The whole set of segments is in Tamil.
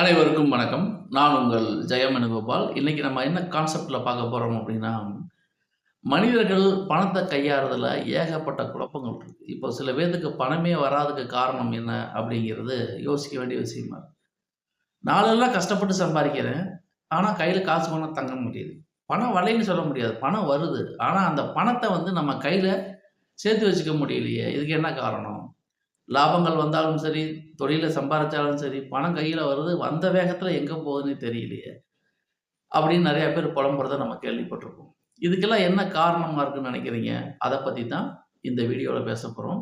அனைவருக்கும் வணக்கம். நான் உங்கள் ஜெயம் வேணுகோபால். நம்ம என்ன கான்செப்டில் பார்க்க போகிறோம் அப்படின்னா, மனிதர்கள் பணத்தை கையாளுறதுல ஏகப்பட்ட குழப்பங்கள் இருக்குது இப்போ சில பேர்த்துக்கு பணமே வராததுக்கு காரணம் என்ன அப்படிங்கிறது யோசிக்க வேண்டிய விஷயமா நாளெல்லாம் கஷ்டப்பட்டு சம்பாதிக்கிறேன் ஆனால் கையில் காசு பணம் தங்க முடியுது. பணம் வரலைன்னு சொல்ல முடியாது. பணம் வருது. ஆனால் அந்த பணத்தை வந்து நம்ம கையில் சேர்த்து வச்சுக்க முடியலையே. இதுக்கு என்ன காரணம்? லாபங்கள் வந்தாலும் சரி, தொழிலை சம்பாரிச்சாலும் சரி, பணம் கையில் வருது. வந்த வேகத்தில் எங்கே போகுதுன்னே தெரியலையே. அப்படின்னு நிறையா பேர் புலம்புறத நம்ம கேள்விப்பட்டிருப்போம். இதுக்கெல்லாம் என்ன காரணமாக இருக்குன்னு நினைக்கிறீங்க அதை பற்றி தான் இந்த வீடியோவில் பேச போகிறோம்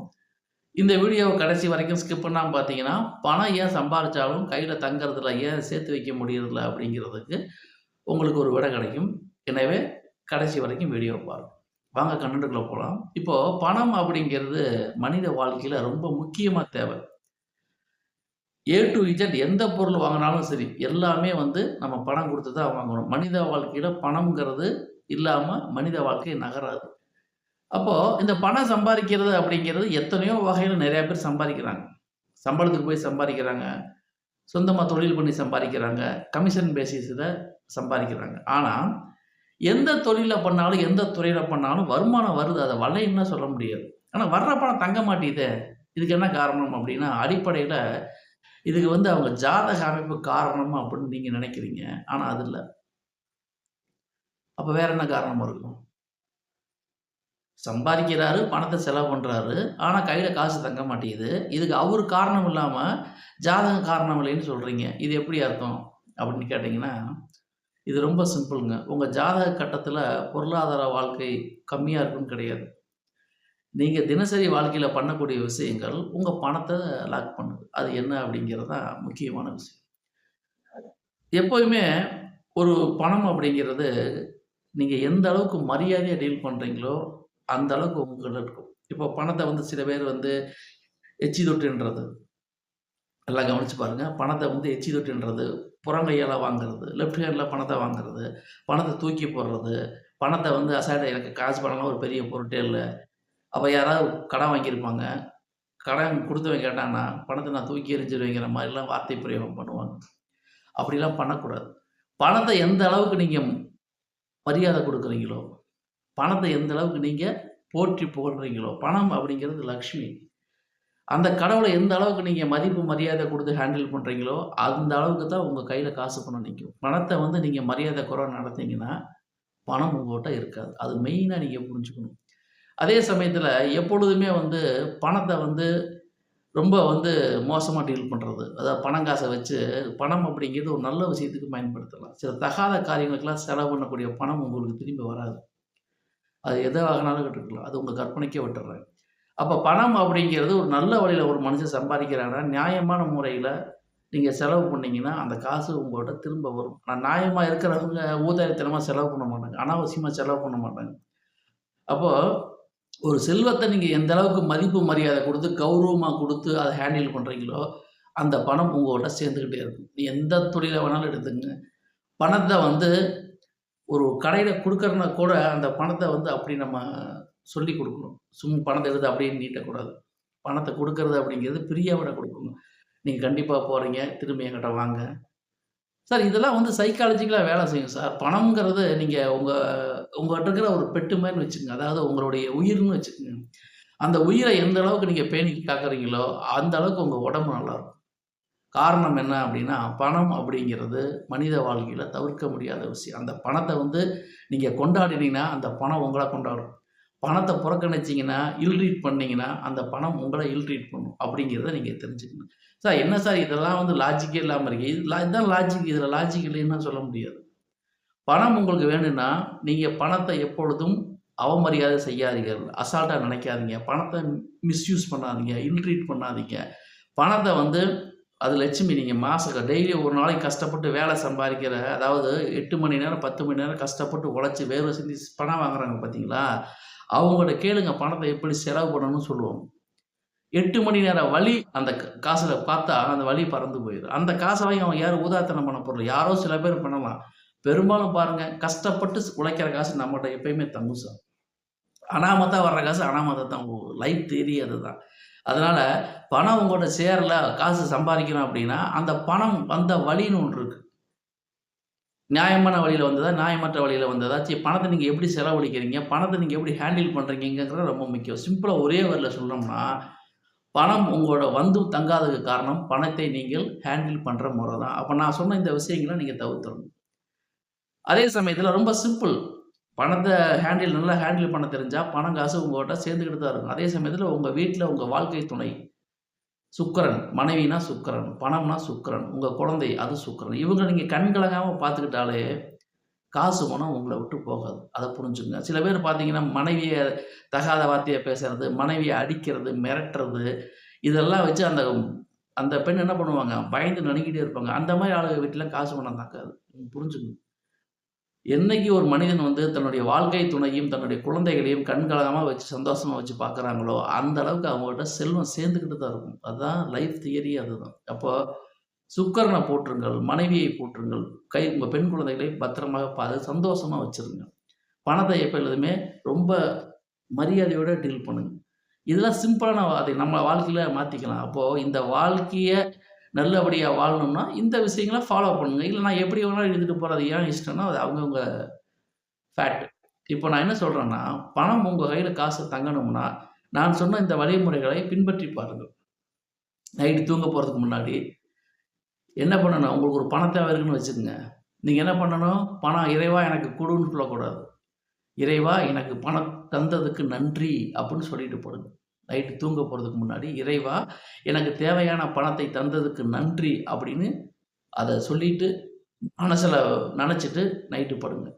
இந்த வீடியோவை கடைசி வரைக்கும் ஸ்கிப் பண்ணாமல் பார்த்தீங்கன்னா, பணம் ஏன் சம்பாதிச்சாலும் கையில் தங்குறதில்ல ஏன் சேர்த்து வைக்க முடியறதில்ல அப்படிங்கிறதுக்கு உங்களுக்கு ஒரு விடை கிடைக்கும். எனவே கடைசி வரைக்கும் வீடியோ பாருங்கள் வாங்க கன்டென்ட்க்குள்ள போகலாம் இப்போ பணம் அப்படிங்கிறது மனித வாழ்க்கையில் ரொம்ப முக்கியமாக தேவை. ஏ டு இஜட் எந்த பொருள் வாங்கினாலும் சரி, எல்லாமே வந்து நம்ம பணம் கொடுத்து தான் வாங்கணும். மனித வாழ்க்கையில் பணம்ங்கிறது இல்லாமல் மனித வாழ்க்கை நகராது. அப்போது இந்த பணம் சம்பாதிக்கிறது அப்படிங்கிறது எத்தனையோ வகையில் நிறையா பேர் சம்பாதிக்கிறாங்க சம்பளத்துக்கு போய் சம்பாதிக்கிறாங்க சொந்தமாக தொழில் பண்ணி சம்பாதிக்கிறாங்க கமிஷன் பேசிஸில் சம்பாதிக்கிறாங்க ஆனால் எந்த தொழில பண்ணாலும், எந்த துறையில பண்ணாலும் வருமானம் வருது. அதை வலைன்னு சொல்ல முடியாது. ஆனால் வர்ற பணம் தங்க மாட்டேங்குதே. இதுக்கு என்ன காரணம் அப்படின்னா, அடிப்படையில இதுக்கு வந்து அவங்க ஜாதக அமைப்பு காரணம் அப்படின்னு நீங்க நினைக்கிறீங்க ஆனா அது இல்லை அப்போ வேற என்ன காரணம் இருக்கும்? சம்பாதிக்கிறாரு பணத்தை செலவு பண்றாரு. ஆனா கையில் காசு தங்க மாட்டேங்குது. இதுக்கு அவர் காரணம் இல்லாம, ஜாதகம் காரணம் இல்லைன்னு சொல்றீங்க. இது எப்படி அர்த்தம்? அப்படின்னு கேட்டிங்கன்னா இது ரொம்ப சிம்பிளுங்க உங்கள் ஜாதக கட்டத்தில் பொருளாதார வாழ்க்கை கம்மியாக இருக்குன்னு கிடையாது. நீங்கள் தினசரி வாழ்க்கையில் பண்ணக்கூடிய விஷயங்கள் உங்கள் பணத்தை லாக் பண்ணுது. அது என்ன அப்படிங்கிறது தான் முக்கியமான விஷயம். எப்போயுமே ஒரு பணம் அப்படிங்கிறது, நீங்கள் எந்த அளவுக்கு மரியாதையாக டீல் பண்ணுறீங்களோ அந்த அளவுக்கு உங்கள்கிட்ட இருக்கும். இப்போ பணத்தை வந்து சில பேர் வந்து எச்சி தொட்டுன்றது. நல்லா கவனிச்சு பாருங்கள் பணத்தை வந்து எச்சி தொட்டுன்றது, புறங்கையால வாங்குறது, லெஃப்ட் ஹேண்டில் பணத்தை வாங்குறது, பணத்தை தூக்கி போடுறது, பணத்தை வந்து அசால்ட்டா எனக்கு காசு பணம்லாம் ஒரு பெரிய பொருட்டே இல்லை அப்போ யாராவது கடன் வாங்கியிருப்பாங்க. கடன் கொடுத்தவன் கேட்டான்னா, பணத்தை நான் தூக்கி எரிஞ்சிருவேங்கிற மாதிரிலாம் வார்த்தை பிரயோகம் பண்ணுவாங்க. அப்படிலாம் பண்ணக்கூடாது. பணத்தை எந்த அளவுக்கு நீங்கள் மரியாதை கொடுக்குறீங்களோ பணத்தை எந்த அளவுக்கு நீங்கள் போற்றி போடுறீங்களோ பணம் அப்படிங்கிறது லக்ஷ்மி. அந்த கடவுளை எந்த அளவுக்கு நீங்கள் மதிப்பு, மரியாதை கொடுத்து ஹேண்டில் பண்ணுறீங்களோ அந்த அளவுக்கு தான் உங்கள் கையில் காசு பணம் நிற்கும் பணத்தை வந்து நீங்கள் மரியாதை குறை நடத்தீங்கன்னா, பணம் உங்கள்கிட்ட இருக்காது. அது மெயினாக நீங்கள் புரிஞ்சுக்கணும். அதே சமயத்தில் எப்பொழுதுமே வந்து பணத்தை வந்து ரொம்ப வந்து மோசமாக டீல் பண்ணுறது அதாவது பணம் காசை வச்சு பணம் அப்படிங்கிறது ஒரு நல்ல விஷயத்துக்கு பயன்படுத்தலாம். சில தகாத காரியங்களுக்கெல்லாம் செலவு பண்ணக்கூடிய பணம் உங்களுக்கு திரும்பி வராது. அது எதாகனாலும் வேணாலும் இருக்கலாம். அது உங்கள் கற்பனைக்கே விட்டுறேன் அப்போ பணம் அப்படிங்கிறது ஒரு நல்ல வழியில ஒரு மனுஷன் சம்பாதிக்கிறாங்கன்னா நியாயமான முறையில் நீங்கள் செலவு பண்ணீங்கன்னா, அந்த காசு உங்கள்கிட்ட திரும்ப வரும். ஆனால் நியாயமாக இருக்கிறவங்க ஊதாரித்தனமாக செலவு பண்ண மாட்டாங்க. அனாவசியமாக செலவு பண்ண மாட்டாங்க. அப்போது ஒரு செல்வத்தை நீங்கள் எந்த அளவுக்கு மதிப்பு, மரியாதை கொடுத்து கௌரவமாக கொடுத்து அதை ஹேண்டில் பண்ணுறீங்களோ அந்த பணம் உங்கள்கிட்ட சேர்ந்துக்கிட்டே இருக்கும். நீ எந்த தொழிலை வேணாலும் எடுத்துக்கங்க. பணத்தை வந்து ஒரு கடையில் கொடுக்குறனா கூட அந்த பணத்தை வந்து அப்படி நம்ம சொல்லிக் கொடுக்கணும் சும்மா பணத்தை எடுத்து அப்படியே நீட்டக்கூடாது. பணத்தை கொடுக்கறது அப்படிங்கிறது பிரியாவிட கொடுக்கணும் நீங்கள் கண்டிப்பாக போகிறீங்க திரும்பி என்கிட்ட வாங்க. சார் இதெல்லாம் வந்து சைக்காலஜிக்கலாக வேலை செய்யும் சார். பணம்ங்கிறது நீங்கள் உங்கள் உங்கள்கிட்ட இருக்கிற ஒரு பெட்டு வச்சுக்கோங்க அதாவது உங்களுடைய உயிர்னு வச்சுக்கோங்க அந்த உயிரை எந்த அளவுக்கு நீங்கள் பேணி காக்குறீங்களோ, அந்த அளவுக்கு உங்கள் உடம்பு நல்லாயிருக்கும் காரணம் என்ன அப்படின்னா, பணம் அப்படிங்கிறது மனித வாழ்க்கையில் தவிர்க்க முடியாத விஷயம். அந்த பணத்தை வந்து நீங்கள் கொண்டாடினீங்கன்னா, அந்த பணம் உங்களை கொண்டாடும். பணத்தை புறக்கணிச்சிங்கன்னா இல்ட்ரீட் பண்ணிங்கன்னா அந்த பணம் உங்களை இல்ட்ரீட் பண்ணும். அப்படிங்கிறத நீங்கள் தெரிஞ்சுக்கணும். சார் என்ன சார் இதெல்லாம் வந்து லாஜிக்கே இல்லாமல் இருக்கு. இது இதான் லாஜிக். இதில் லாஜிக் இல்லைன்னா சொல்ல முடியாது. பணம் உங்களுக்கு வேணும்னா, நீங்கள் பணத்தை எப்பொழுதும் அவமரியாதை செய்யாதீர்கள். அசால்ட்டாக நினைக்காதீங்க. பணத்தை மிஸ்யூஸ் பண்ணாதீங்க. இல்ட்ரீட் பண்ணாதீங்க. பணத்தை வந்து அது லட்சுமி. நீங்கள் மாதம் டெய்லி ஒரு நாளைக்கு கஷ்டப்பட்டு வேலை சம்பாதிக்கிற அதாவது எட்டு மணி நேரம், 10 மணி நேரம் கஷ்டப்பட்டு உழைச்சி வேர்வை செஞ்சு பணம் வாங்குறாங்க பார்த்தீங்களா? அவங்கள்ட்ட கேளுங்க பணத்தை எப்படி செலவு பண்ணணும்னு சொல்லுவாங்க. எட்டு மணி நேரம் வழி அந்த காசில் பார்த்தா, அந்த வழி பறந்து போயிடும் அந்த காசை வாங்கி அவன் யாரும் ஊதாரித்தனம் பண்ண போறதில்ல. யாரோ சில பேர் பண்ணலாம். பெரும்பாலும் பாருங்க, கஷ்டப்பட்டு உழைக்கிற காசு நம்மகிட்ட எப்பயுமே தங்கும் சார். அனாமத்தா வர்ற காசு அனாமத்தை தான் லைஃப் தேரி அதுதான். அதனால பணம் உங்கள்கிட்ட சேரல, காசு சம்பாதிக்கணும் அப்படின்னா, அந்த பணம் வந்த வழின்னு ஒன்று இருக்கு. நியாயமான வழியில் வந்ததா? நியாயமற்ற வழியில் வந்ததா? சரி பணத்தை நீங்கள் எப்படி செலவழிக்கிறீங்க? பணத்தை நீங்கள் எப்படி ஹேண்டில் பண்றீங்கங்கிறது ரொம்ப முக்கியம். சிம்பிளாக ஒரே வரியில சொல்லணும்னா, பணம் உங்களோட வந்து தங்காததுக்கு காரணம், பணத்தை நீங்கள் ஹேண்டில் பண்ணுற முறை தான். அப்போ நான் சொன்ன இந்த விஷயங்களை நீங்கள் தவிர்த்துடணும் அதே சமயத்தில் ரொம்ப சிம்பிள். பணத்தை ஹேண்டில் நல்லா ஹேண்டில் பண்ண தெரிஞ்சால் பணம், காசு உங்கள்கிட்ட சேர்ந்துக்கிட்டு தான் இருக்கும். அதே சமயத்தில் உங்கள் வீட்டில் உங்கள் வாழ்க்கை துணை, சுக்கரன் மனைவினா சுக்கரன் பணம்னா சுக்கரன் உங்கள் குழந்தை அது சுக்கரன் இவங்க நீங்கள் கண் கலங்காமல் பார்த்துக்கிட்டாலே, காசு, பணம் உங்களை விட்டு போகாது. அதை புரிஞ்சுங்க சில பேர் பார்த்தீங்கன்னா, மனைவியை தகாத வார்த்தையை பேசுறது, மனைவியை அடிக்கிறது, மிரட்டுறது, இதெல்லாம் வச்சு அந்த அந்த பெண் என்ன பண்ணுவாங்க? பயந்து நடுங்கிட்டே இருப்பாங்க. அந்த மாதிரி ஆளுங்க வீட்டிலாம் காசு, பணம் தாக்காது புரிஞ்சுக்கணும். என்னைக்கு ஒரு மனிதன் வந்து தன்னுடைய வாழ்க்கை துணையும், தன்னுடைய குழந்தைகளையும் கண்கலகமாக வச்சு சந்தோஷமாக வச்சு பார்க்குறாங்களோ, அந்த அளவுக்கு அவங்கள்ட்ட செல்வம் சேர்ந்துக்கிட்டு தான் இருக்கும். அதுதான் லைஃப் தியரி அதுதான். அப்போ சுக்கரனை போற்றுங்கள், மனைவியை போற்றுங்கள், கை உங்கள் பெண் குழந்தைகளை பத்திரமாக பார்த்து சந்தோஷமாக வச்சுருங்க வச்சிருங்க. எப்போ எழுதுமே ரொம்ப மரியாதையோடு டீல் பண்ணுங்க. இதெல்லாம் சிம்பிளான வார்த்தை. நம்ம வாழ்க்கையில் மாற்றிக்கலாம் அப்போது இந்த வாழ்க்கையை நல்லபடியாக வாழணும்னா, இந்த விஷயங்களை ஃபாலோ பண்ணுங்க. இல்லை நான் எப்படி வேணாலும் எழுதிட்டு போகிறது ஏன் இஷ்டம்னா, அது அவங்கவுங்க ஃபேட் இப்போ நான் என்ன சொல்கிறேன்னா பணம் உங்கள் கையில் காசு தங்கணும்னா, நான் சொன்ன இந்த வழிமுறைகளை பின்பற்றி பாருங்கள். நைட்டு தூங்க போகிறதுக்கு முன்னாடி, என்ன பண்ணணும்? உங்களுக்கு ஒரு பணம் தேவை இருக்குன்னு வச்சுக்கோங்க நீங்கள் என்ன பண்ணணும்? "பணம் இறைவா எனக்கு கொடுன்னு சொல்லக்கூடாது. "இறைவா எனக்கு பணம் தந்ததுக்கு நன்றி" அப்படின்னு சொல்லிட்டு போடுங்க நைட்டு தூங்க போகிறதுக்கு முன்னாடி, "இறைவா எனக்கு தேவையான பணத்தை தந்ததுக்கு நன்றி" அப்படின்னு அதை சொல்லிட்டு, மனசில் நினச்சிட்டு நைட்டு படுங்க.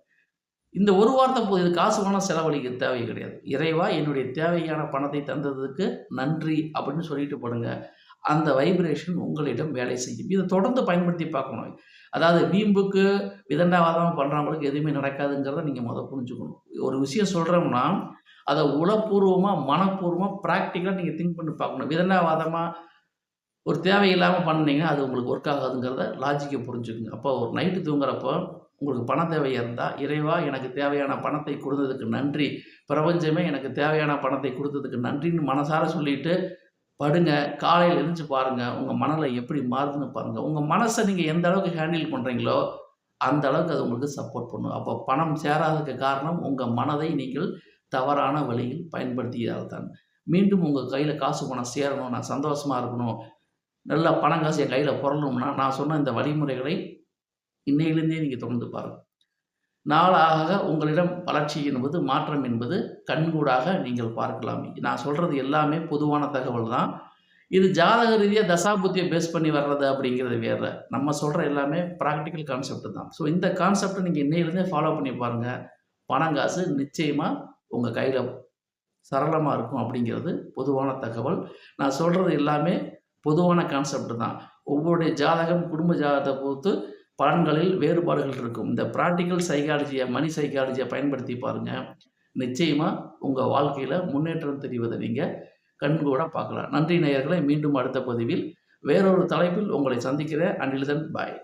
இந்த ஒரு வார்த்தை போது இது காசு, பணம் செலவழிக்க தேவை கிடையாது. "இறைவா என்னுடைய தேவையான பணத்தை தந்ததுக்கு நன்றி" அப்படின்னு சொல்லிட்டு படுங்க. அந்த வைப்ரேஷன் உங்களிடம் வேலை செய்யும். இதை தொடர்ந்து பயன்படுத்தி பார்க்கணும். அதாவது வீம்புக்கு, விதண்டாவாதமா பண்ணுறவங்களுக்கு எதுவுமே நடக்காதுங்கிறத நீங்கள் முதல் புரிஞ்சுக்கணும். ஒரு விஷயம் சொல்கிறோம்னா அதை உளப்பூர்வமாக மனப்பூர்வமாக ப்ராக்டிக்கலாக நீங்கள் திங்க் பண்ணி பார்க்கணும். விதண்டாவாதமாக ஒரு தேவையில்லாமல் பண்ணிங்கன்னா அது உங்களுக்கு ஒர்க் ஆகாதுங்கிறத லாஜிக்க புரிஞ்சுக்குங்க அப்போ ஒரு நைட்டு தூங்குறப்போ, உங்களுக்கு பண தேவை இருந்தால் "இறைவா எனக்கு தேவையான பணத்தை கொடுத்ததுக்கு நன்றி. பிரபஞ்சமே எனக்கு தேவையான பணத்தை கொடுத்ததுக்கு நன்றின்னு" மனசார சொல்லிட்டு படுங்க. காலையில் எழுந்து பாருங்க. உங்கள் மனநிலை எப்படி மாறுதுன்னு பாருங்க. உங்கள் மனசை நீங்கள் எந்த அளவுக்கு ஹேண்டில் பண்ணுறீங்களோ அந்த அளவுக்கு அது உங்களுக்கு சப்போர்ட் பண்ணும். அப்போ பணம் சேராததுக்கு காரணம், உங்கள் மனதை நீங்கள் தவறான வழியில் பயன்படுத்தியதால் தான். மீண்டும் உங்கள் கையில் காசு, பணம் சேரணும், நான் சந்தோஷமாக இருக்கணும், நல்லா பணம், காசு என் கையில் புரளணும்னா, நான் சொன்ன இந்த வழிமுறைகளை இன்னையிலேருந்தே நீங்கள் தொடர்ந்து பாருங்கள் நாளாக உங்களிடம் வளர்ச்சி என்பது, மாற்றம் என்பது கண்கூடாக நீங்கள் பார்க்கலாம். நான் சொல்கிறது எல்லாமே பொதுவான தகவல் தான். இது ஜாதக ரீதியாக தசாபுத்தியை பேஸ் பண்ணி வர்றது அப்படிங்கிறது வேற. நம்ம சொல்கிற எல்லாமே ப்ராக்டிக்கல் கான்செப்ட் தான். ஸோ இந்த கான்செப்டை நீங்கள் இன்னையிலேருந்தே ஃபாலோ பண்ணி பாருங்கள் பணம், காசு நிச்சயமாக உங்கள் கையில் சரளமாக இருக்கும் அப்படிங்கிறது பொதுவான தகவல். நான் சொல்கிறது எல்லாமே பொதுவான கான்செப்ட் தான். ஒவ்வொருடைய ஜாதகம், குடும்ப ஜாதகத்தை பொறுத்து பலன்களில் வேறுபாடுகள் இருக்கும். இந்த ப்ராக்டிக்கல் சைக்காலஜியை மணி சைக்காலஜியை பயன்படுத்தி பாருங்கள் நிச்சயமாக உங்கள் வாழ்க்கையில் முன்னேற்றம் தெரிவதை நீங்கள் கண்கூட பார்க்கலாம். நன்றி நேயர்களை மீண்டும் அடுத்த பதிவில் வேறொரு தலைப்பில் உங்களை சந்திக்கிறேன். Until then bye.